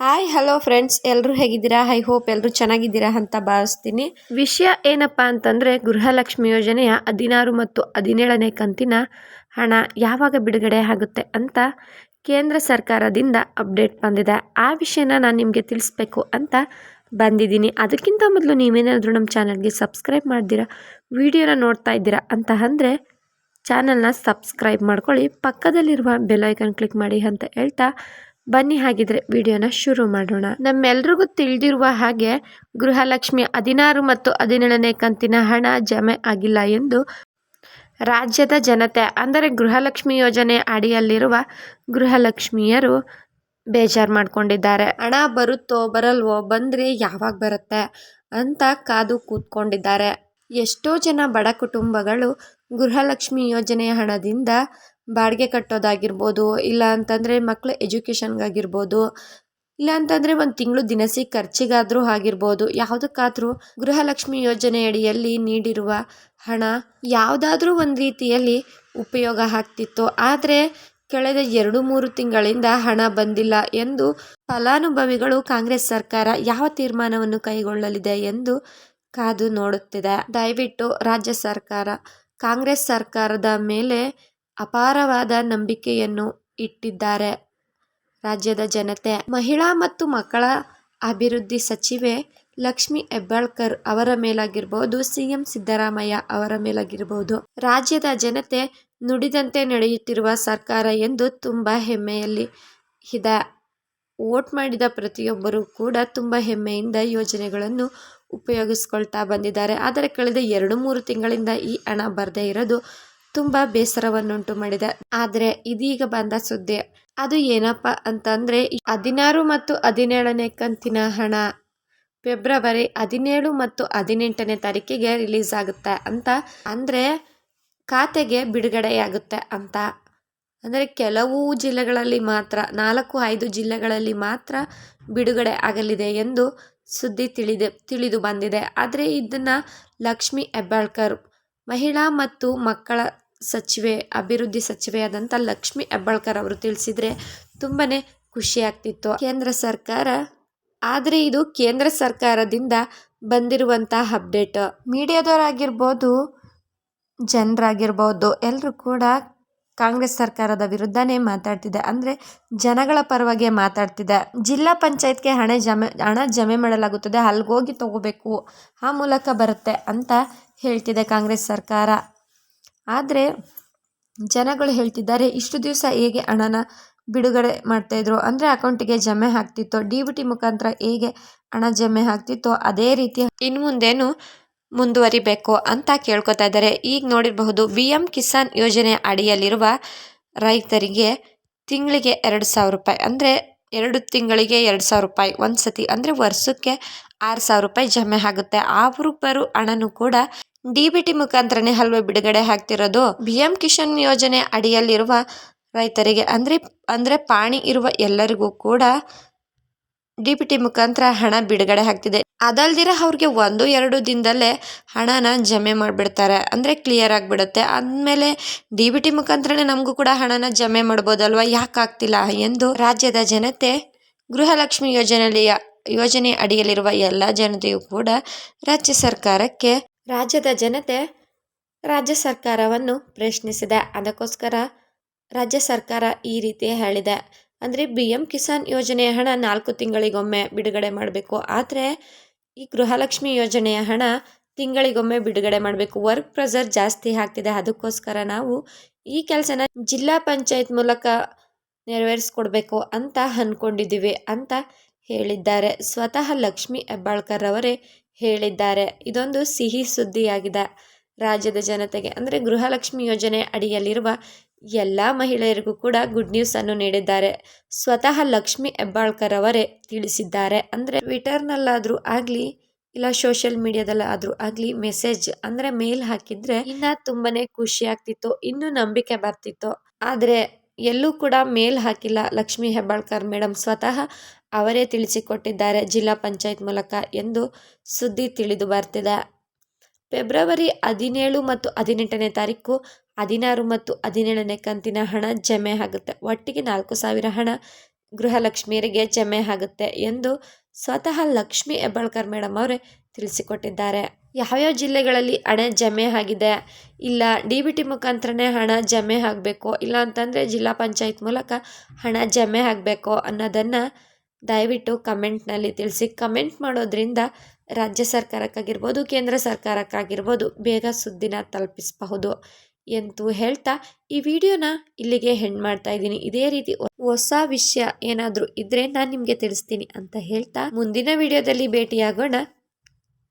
Hi hello friends ಎಲ್ಲರೂ ಹೇಗಿದ್ದೀರಾ? I hope ಎಲ್ಲರೂ ಚೆನ್ನಾಗಿದ್ದೀರಾ ಅಂತ ಭಾವಿಸ್ತೀನಿ. ವಿಷಯ ಏನಪ್ಪ ಅಂತಂದರೆ ಗೃಹಲಕ್ಷ್ಮಿ ಯೋಜನೆಯ ಹದಿನಾರು ಮತ್ತು ಹದಿನೇಳನೇ ಕಂತಿನ ಹಣ ಯಾವಾಗ ಬಿಡುಗಡೆ ಆಗುತ್ತೆ ಅಂತ ಕೇಂದ್ರ ಸರ್ಕಾರದಿಂದ ಅಪ್ಡೇಟ್ ಬಂದಿದೆ. ಆ ವಿಷಯನ ನಾನು ನಿಮಗೆ ತಿಳಿಸ್ಬೇಕು ಅಂತ ಬಂದಿದ್ದೀನಿ. ಅದಕ್ಕಿಂತ ಮೊದಲು ನೀವೇನಾದರೂ ನಮ್ಮ ಚಾನಲ್ಗೆ ಸಬ್ಸ್ಕ್ರೈಬ್ ಮಾಡ್ತೀರಾ ವಿಡಿಯೋನ ನೋಡ್ತಾ ಇದ್ದೀರಾ ಅಂತ ಅಂದರೆ ಚಾನಲ್ನ ಸಬ್ಸ್ಕ್ರೈಬ್ ಮಾಡ್ಕೊಳ್ಳಿ. ಪಕ್ಕದಲ್ಲಿರುವ ಬೆಲ್ ಐಕನ್ ಕ್ಲಿಕ್ ಮಾಡಿ ಅಂತ ಹೇಳ್ತಾ ಬನ್ನಿ ಹಾಗಿದ್ರೆ ವಿಡಿಯೋನ ಶುರು ಮಾಡೋಣ. ನಮ್ಮೆಲ್ರಿಗೂ ತಿಳಿದಿರುವ ಹಾಗೆ ಗೃಹಲಕ್ಷ್ಮಿ ಹದಿನಾರು ಮತ್ತು ಹದಿನೇಳನೇ ಕಂತಿನ ಹಣ ಜಮೆ ಆಗಿಲ್ಲ ಎಂದು ರಾಜ್ಯದ ಜನತೆ, ಅಂದರೆ ಗೃಹಲಕ್ಷ್ಮಿ ಯೋಜನೆ ಅಡಿಯಲ್ಲಿರುವ ಗೃಹಲಕ್ಷ್ಮಿಯರು ಬೇಜಾರು ಮಾಡ್ಕೊಂಡಿದ್ದಾರೆ. ಹಣ ಬರುತ್ತೋ ಬರಲ್ವೋ ಬಂದರೆ ಯಾವಾಗ ಬರುತ್ತೆ ಅಂತ ಕಾದು ಕೂತ್ಕೊಂಡಿದ್ದಾರೆ. ಎಷ್ಟೋ ಜನ ಬಡ ಕುಟುಂಬಗಳು ಗೃಹಲಕ್ಷ್ಮಿ ಯೋಜನೆಯ ಹಣದಿಂದ ಬಾಡಿಗೆ ಕಟ್ಟೋದಾಗಿರ್ಬೋದು, ಇಲ್ಲ ಅಂತಂದರೆ ಮಕ್ಕಳ ಎಜುಕೇಷನ್ಗಾಗಿರ್ಬೋದು, ಇಲ್ಲ ಅಂತಂದರೆ ಒಂದು ತಿಂಗಳು ದಿನಸಿ ಖರ್ಚಿಗಾದರೂ ಆಗಿರ್ಬೋದು, ಯಾವುದಕ್ಕಾದರೂ ಗೃಹಲಕ್ಷ್ಮಿ ಯೋಜನೆಯಡಿಯಲ್ಲಿ ನೀಡಿರುವ ಹಣ ಯಾವುದಾದ್ರೂ ಒಂದು ರೀತಿಯಲ್ಲಿ ಉಪಯೋಗ ಆಗ್ತಿತ್ತು. ಆದರೆ ಕಳೆದ ಎರಡು ಮೂರು ತಿಂಗಳಿಂದ ಹಣ ಬಂದಿಲ್ಲ ಎಂದು ಫಲಾನುಭವಿಗಳು ಕಾಂಗ್ರೆಸ್ ಸರ್ಕಾರ ಯಾವ ತೀರ್ಮಾನವನ್ನು ಕೈಗೊಳ್ಳಲಿದೆ ಎಂದು ಕಾದು ನೋಡುತ್ತಿದೆ. ದಯವಿಟ್ಟು ರಾಜ್ಯ ಸರ್ಕಾರ, ಕಾಂಗ್ರೆಸ್ ಸರ್ಕಾರದ ಮೇಲೆ ಅಪಾರವಾದ ನಂಬಿಕೆಯನ್ನು ಇಟ್ಟಿದ್ದಾರೆ. ರಾಜ್ಯದ ಜನತೆ, ಮಹಿಳಾ ಮತ್ತು ಮಕ್ಕಳ ಅಭಿವೃದ್ಧಿ ಸಚಿವೆ ಲಕ್ಷ್ಮಿ ಹೆಬ್ಬಾಳ್ಕರ್ ಅವರ ಮೇಲಾಗಿರ್ಬೋದು, ಸಿಎಂ ಸಿದ್ದರಾಮಯ್ಯ ಅವರ ಮೇಲಾಗಿರ್ಬೋದು. ರಾಜ್ಯದ ಜನತೆ ನುಡಿದಂತೆ ನಡೆಯುತ್ತಿರುವ ಸರ್ಕಾರ ಎಂದು ತುಂಬ ಹೆಮ್ಮೆಯಲ್ಲಿ ಇದೆ. ವೋಟ್ ಮಾಡಿದ ಪ್ರತಿಯೊಬ್ಬರೂ ಕೂಡ ತುಂಬ ಹೆಮ್ಮೆಯಿಂದ ಯೋಜನೆಗಳನ್ನು ಉಪಯೋಗಿಸ್ಕೊಳ್ತಾ ಬಂದಿದ್ದಾರೆ. ಆದರೆ, ಕಳೆದ ಎರಡು ಮೂರು ತಿಂಗಳಿಂದ ಈ ಹಣ ಬರದೇ ಇರೋದು ತುಂಬ ಬೇಸರವನ್ನುಂಟು ಮಾಡಿದೆ. ಆದರೆ ಇದೀಗ ಬಂದ ಸುದ್ದಿ, ಅದು ಏನಪ್ಪ ಅಂತಂದರೆ ಹದಿನಾರು ಮತ್ತು ಹದಿನೇಳನೇ ಕಂತಿನ ಹಣ ಫೆಬ್ರವರಿ ಹದಿನೇಳು ಮತ್ತು ಹದಿನೆಂಟನೇ ತಾರೀಕಿಗೆ ರಿಲೀಸ್ ಆಗುತ್ತೆ ಅಂತ, ಅಂದರೆ ಖಾತೆಗೆ ಬಿಡುಗಡೆಯಾಗುತ್ತೆ ಅಂತ. ಅಂದರೆ ಕೆಲವು ಜಿಲ್ಲೆಗಳಲ್ಲಿ ಮಾತ್ರ, ನಾಲ್ಕು ಐದು ಜಿಲ್ಲೆಗಳಲ್ಲಿ ಮಾತ್ರ ಬಿಡುಗಡೆ ಆಗಲಿದೆ ಎಂದು ಸುದ್ದಿ ತಿಳಿದೆ, ತಿಳಿದು ಬಂದಿದೆ. ಆದರೆ ಇದನ್ನು ಲಕ್ಷ್ಮಿ ಹೆಬ್ಬಾಳ್ಕರ್ ಮಹಿಳಾ ಮತ್ತು ಮಕ್ಕಳ ಸಚಿವೆ, ಅಭಿವೃದ್ಧಿ ಸಚಿವೆಯಾದಂಥ ಲಕ್ಷ್ಮಿ ಹೆಬ್ಬಾಳ್ಕರ್ ಅವರು ತಿಳಿಸಿದರೆ ತುಂಬಾ ಖುಷಿಯಾಗ್ತಿತ್ತು ಕೇಂದ್ರ ಸರ್ಕಾರ, ಆದರೆ ಇದು ಕೇಂದ್ರ ಸರ್ಕಾರದಿಂದ ಬಂದಿರುವಂಥ ಅಪ್ಡೇಟ್ ಮೀಡಿಯಾದವರಾಗಿರ್ಬೋದು, ಜನರಾಗಿರ್ಬೋದು ಎಲ್ಲರೂ ಕೂಡ ಕಾಂಗ್ರೆಸ್ ಸರ್ಕಾರದ ವಿರುದ್ಧನೇ ಮಾತಾಡ್ತಿದೆ. ಅಂದರೆ ಜನಗಳ ಪರವಾಗಿ ಮಾತಾಡ್ತಿದೆ. ಜಿಲ್ಲಾ ಪಂಚಾಯತ್ಗೆ ಹಣ ಜಮೆ ಹಣ ಜಮೆ ಮಾಡಲಾಗುತ್ತದೆ. ಅಲ್ಲಿಗೋಗಿ ತಗೋಬೇಕು. ಆ ಮೂಲಕ ಬರುತ್ತೆ ಅಂತ ಹೇಳ್ತಿದೆ ಕಾಂಗ್ರೆಸ್ ಸರ್ಕಾರ. ಆದರೆ ಜನಗಳು ಹೇಳ್ತಿದ್ದಾರೆ, ಇಷ್ಟು ದಿವಸ ಹೇಗೆ ಹಣನ ಬಿಡುಗಡೆ ಮಾಡ್ತಾಯಿದ್ರು ಅಂದರೆ ಅಕೌಂಟಿಗೆ ಜಮೆ ಹಾಕ್ತಿತ್ತು ಡಿ ಬಿ ಟಿ ಮುಖಾಂತರ ಹೇಗೆ ಹಣ ಜಮೆ ಆಗ್ತಿತ್ತೋ, ಅದೇ ರೀತಿ ಇನ್ನು ಮುಂದೇನು ಮುಂದುವರಿಬೇಕು ಅಂತ ಕೇಳ್ಕೊತಾ ಇದ್ದಾರೆ. ಈಗ ನೋಡಿರಬಹುದು ಬಿ ಎಂ ಕಿಸಾನ್ ಯೋಜನೆ ಅಡಿಯಲ್ಲಿರುವ ರೈತರಿಗೆ ತಿಂಗಳಿಗೆ ಎರಡು ಸಾವಿರ ರೂಪಾಯಿ, ಅಂದರೆ ಎರಡು ತಿಂಗಳಿಗೆ ಎರಡು ಸಾವಿರ ರೂಪಾಯಿ ಒಂದು ಸತಿ ಅಂದರೆ ವರ್ಷಕ್ಕೆ ಆರು ಸಾವಿರ ರೂಪಾಯಿ ಜಮೆ ಆಗುತ್ತೆ. ಆ ಬರೋ ಹಣನೂ ಕೂಡ ಡಿ ಬಿ ಟಿ ಮುಖಾಂತರನೇ ಹಲ್ವೆ ಬಿಡುಗಡೆ ಆಗ್ತಿರೋದು. ಬಿ ಎಂ ಕಿಶನ್ ಯೋಜನೆ ಅಡಿಯಲ್ಲಿರುವ ರೈತರಿಗೆ ಅಂದರೆ ಅಂದರೆ ಪಾಣಿ ಇರುವ ಎಲ್ಲರಿಗೂ ಕೂಡ ಡಿ ಬಿ ಟಿ ಮುಖಾಂತರ ಹಣ ಬಿಡುಗಡೆ ಆಗ್ತಿದೆ. ಅದಲ್ದಿರ ಅವ್ರಿಗೆ ಒಂದು, ಎರಡು ದಿನದಲ್ಲೇ ಹಣನ ಜಮೆ ಮಾಡಿಬಿಡ್ತಾರೆ. ಅಂದರೆ ಕ್ಲಿಯರ್ ಆಗಿಬಿಡುತ್ತೆ. ಅಂದಮೇಲೆ ಡಿ ಬಿ ಟಿ ಮುಖಾಂತರನೇ ನಮಗೂ ಕೂಡ ಹಣನ ಜಮೆ ಮಾಡ್ಬೋದಲ್ವ? ಯಾಕೆ ಆಗ್ತಿಲ್ಲ? ಎಂದು ರಾಜ್ಯದ ಜನತೆ ಗೃಹಲಕ್ಷ್ಮಿ ಯೋಜನೆಯ ಯೋಜನೆ ಅಡಿಯಲ್ಲಿರುವ ಎಲ್ಲ ಜನತೆಯೂ ಕೂಡ ರಾಜ್ಯ ಸರ್ಕಾರಕ್ಕೆ, ರಾಜ್ಯದ ಜನತೆ ರಾಜ್ಯ ಸರ್ಕಾರವನ್ನು ಪ್ರಶ್ನಿಸಿದೆ. ಅದಕ್ಕೋಸ್ಕರ ರಾಜ್ಯ ಸರ್ಕಾರ ಈ ರೀತಿ ಹೇಳಿದೆ. ಅಂದರೆ ಬಿ ಎಂ ಕಿಸಾನ್ ಯೋಜನೆಯ ಹಣ ನಾಲ್ಕು ತಿಂಗಳಿಗೊಮ್ಮೆ ಬಿಡುಗಡೆ ಮಾಡಬೇಕು. ಆದರೆ ಈ ಗೃಹಲಕ್ಷ್ಮಿ ಯೋಜನೆಯ ಹಣ ತಿಂಗಳಿಗೊಮ್ಮೆ ಬಿಡುಗಡೆ ಮಾಡಬೇಕು. ವರ್ಕ್ ಪ್ರೆಷರ್ ಜಾಸ್ತಿ ಆಗ್ತಿದೆ. ಅದಕ್ಕೋಸ್ಕರ ನಾವು ಈ ಕೆಲಸನ ಜಿಲ್ಲಾ ಪಂಚಾಯತ್ ಮೂಲಕ ನೆರವೇರಿಸ್ಕೊಡ್ಬೇಕು ಅಂತ ಅಂದ್ಕೊಂಡಿದ್ದೀವಿ ಅಂತ ಹೇಳಿದ್ದಾರೆ. ಸ್ವತಃ ಲಕ್ಷ್ಮಿ ಹೆಬ್ಬಾಳ್ಕರ್ ಅವರೇ ಹೇಳಿದ್ದಾರೆ. ಇದೊಂದು ಸಿಹಿ ಸುದ್ದಿಯಾಗಿದೆ. ರಾಜ್ಯದ ಜನತೆಗೆ, ಅಂದರೆ ಗೃಹಲಕ್ಷ್ಮಿ ಯೋಜನೆ ಅಡಿಯಲ್ಲಿರುವ ಎಲ್ಲ ಮಹಿಳೆಯರಿಗೂ ಕೂಡ ಗುಡ್ ನ್ಯೂಸ್ ಅನ್ನು ನೀಡಿದ್ದಾರೆ. ಸ್ವತಃ ಲಕ್ಷ್ಮಿ ಹೆಬ್ಬಾಳ್ಕರ್ ಅವರೇ ತಿಳಿಸಿದ್ದಾರೆ. ಅಂದರೆ ಟ್ವಿಟರ್ನಲ್ಲಾದರೂ ಆಗಲಿ, ಇಲ್ಲ ಸೋಷಿಯಲ್ ಮೀಡಿಯಾದಲ್ಲಾದರೂ ಆಗಲಿ ಮೆಸೇಜ್ ಅಂದರೆ ಮೇಲ್ ಹಾಕಿದರೆ ಇನ್ನ ತುಂಬಾ ಖುಷಿ ಆಗ್ತಿತ್ತು, ಇನ್ನೂ ನಂಬಿಕೆ ಬರ್ತಿತ್ತು. ಆದರೆ ಎಲ್ಲೂ ಕೂಡ ಮೇಲ್ ಹಾಕಿಲ್ಲ ಲಕ್ಷ್ಮಿ ಹೆಬ್ಬಾಳ್ಕರ್ ಮೇಡಮ್ ಸ್ವತಃ ಅವರೇ ತಿಳಿಸಿಕೊಟ್ಟಿದ್ದಾರೆ ಜಿಲ್ಲಾ ಪಂಚಾಯತ್ ಮೂಲಕ ಎಂದು ಸುದ್ದಿ ತಿಳಿದು ಬರ್ತಿದೆ. ಫೆಬ್ರವರಿ ಹದಿನೇಳು ಮತ್ತು ಹದಿನೆಂಟನೇ ತಾರೀಕು ಹದಿನಾರು ಮತ್ತು ಹದಿನೇಳನೇ ಕಂತಿನ ಹಣ ಜಮೆ ಆಗುತ್ತೆ. ಒಟ್ಟಿಗೆ ನಾಲ್ಕು ಸಾವಿರ ಹಣ ಗೃಹಲಕ್ಷ್ಮಿಯರಿಗೆ ಜಮೆ ಆಗುತ್ತೆ ಎಂದು ಸ್ವತಃ ಲಕ್ಷ್ಮಿ ಹೆಬ್ಬಾಳ್ಕರ್ ಮೇಡಮ್ ಅವರೇ ತಿಳಿಸಿಕೊಟ್ಟಿದ್ದಾರೆ. ಯಾವ್ಯಾವ ಜಿಲ್ಲೆಗಳಲ್ಲಿ ಹಣ ಜಮೆ ಆಗಿದೆ, ಇಲ್ಲ ಡಿ ಬಿ ಟಿ ಮುಖಾಂತರನೇ ಹಣ ಜಮೆ ಆಗಬೇಕು, ಇಲ್ಲ ಅಂತಂದರೆ ಜಿಲ್ಲಾ ಪಂಚಾಯತ್ ಮೂಲಕ ಹಣ ಜಮೆ ಆಗಬೇಕು ಅನ್ನೋದನ್ನು ದಯವಿಟ್ಟು ಕಮೆಂಟ್ನಲ್ಲಿ ತಿಳಿಸಿ. ಕಮೆಂಟ್ ಮಾಡೋದ್ರಿಂದ ರಾಜ್ಯ ಸರ್ಕಾರಕ್ಕಾಗಿರ್ಬೋದು, ಕೇಂದ್ರ ಸರ್ಕಾರಕ್ಕಾಗಿರ್ಬೋದು ಬೇಗ ಸುದ್ದಿನ ತಲುಪಿಸಬಹುದು ಎಂದು ಹೇಳ್ತಾ ಈ ವಿಡಿಯೋನ ಇಲ್ಲಿಗೆ ಹೆಣ್ಣು ಮಾಡ್ತಾ ಇದ್ದೀನಿ. ಇದೇ ರೀತಿ ಹೊಸ ವಿಷಯ ಏನಾದರೂ ಇದ್ದರೆ ನಾನು ನಿಮಗೆ ತಿಳಿಸ್ತೀನಿ ಅಂತ ಹೇಳ್ತಾ ಮುಂದಿನ ವಿಡಿಯೋದಲ್ಲಿ ಭೇಟಿಯಾಗೋಣ.